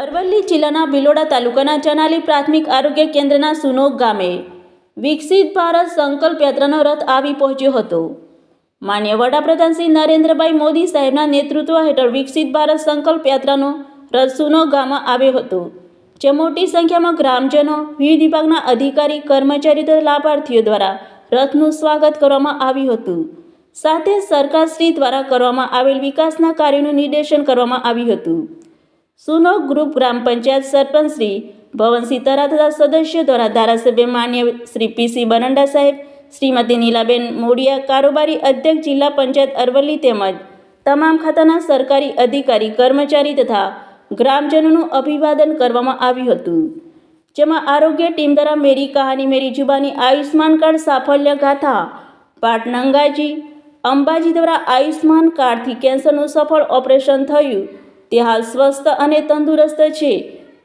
અરવલ્લી જિલ્લાના ભિલોડા તાલુકાના ચનાલી પ્રાથમિક આરોગ્ય કેન્દ્રના સુનોગ ગામે વિકસિત ભારત સંકલ્પ યાત્રાનો રથ આવી પહોંચ્યો હતો. માન્ય વડાપ્રધાન શ્રી નરેન્દ્રભાઈ મોદી સાહેબના નેતૃત્વ હેઠળ વિકસિત ભારત સંકલ્પ યાત્રાનો રથ સુનોગ ગામમાં આવ્યો હતો, જે મોટી સંખ્યામાં ગ્રામજનો, વિવિધ વિભાગના અધિકારી, કર્મચારી તથા લાભાર્થીઓ દ્વારા રથનું સ્વાગત કરવામાં આવ્યું હતું. સાથે સરકારશ્રી દ્વારા કરવામાં આવેલ વિકાસના કાર્યોનું નિર્દેશન કરવામાં આવ્યું હતું. સુનો ગ્રુપ ગ્રામ પંચાયત સરપંચ શ્રી ભવન સીતારા તથા સદસ્યો દ્વારા ધારાસભ્ય માન્ય શ્રી પીસી બનંડા સાહેબ, શ્રીમતી નીલાબેન મોડિયા, કારોબારી અધ્યક્ષ જિલ્લા પંચાયત અરવલ્લી તેમજ તમામ ખાતાના સરકારી અધિકારી, કર્મચારી તથા ગ્રામજનોનું અભિવાદન કરવામાં આવ્યું હતું. જેમાં આરોગ્ય ટીમ દ્વારા મેરી કહાની, મેરી જુબાની, આયુષ્માન કાર્ડ, સાફલ્ય ગાથા પાટનંગાજી અંબાજી દ્વારા આયુષ્માન કાર્ડથી કેન્સરનું સફળ ઓપરેશન થયું. તે હાલ સ્વસ્થ અને તંદુરસ્ત છે.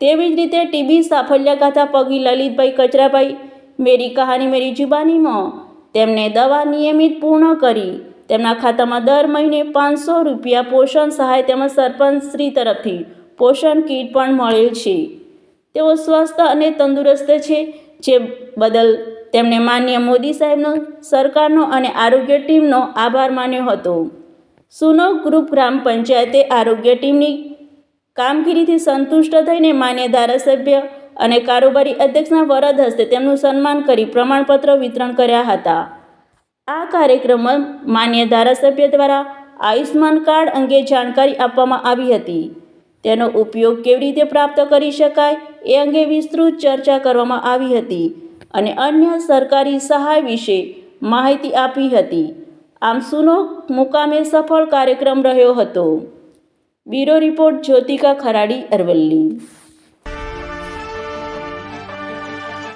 તેવી જ રીતે ટીબી સાફલ્ય ગાથા પગી, લલિતભાઈ કચરાભાઈ, મેરી કહાની, મેરી જુબાનીમાં તેમને દવા નિયમિત પૂર્ણ કરી. તેમના ખાતામાં દર મહિને પાંચસો રૂપિયા પોષણ સહાય તેમજ સરપંચશ્રી તરફથી પોષણ કીટ પણ મળેલ છે. તેઓ સ્વસ્થ અને તંદુરસ્ત છે, જે બદલ તેમણે માન્ય મોદી સાહેબનો, સરકારનો અને આરોગ્ય ટીમનો આભાર માન્યો હતો. સુનો ગ્રુપ ગ્રામ પંચાયતે આરોગ્ય ટીમની કામગીરીથી સંતુષ્ટ થઈને માન્ય ધારાસભ્ય અને કારોબારી અધ્યક્ષના વરદ હસ્તે તેમનું સન્માન કરી પ્રમાણપત્ર વિતરણ કર્યા હતા. આ કાર્યક્રમમાં માન્ય ધારાસભ્ય દ્વારા આયુષ્માન કાર્ડ અંગે જાણકારી આપવામાં આવી હતી. તેનો ઉપયોગ કેવી રીતે પ્રાપ્ત કરી શકાય એ અંગે વિસ્તૃત ચર્ચા કરવામાં આવી હતી અને અન્ય સરકારી સહાય વિશે માહિતી આપી હતી. આમ સુનો મુકામે સફળ કાર્યક્રમ રહ્યો હતો. Bureau report Jyotika Kharadi Aravalli.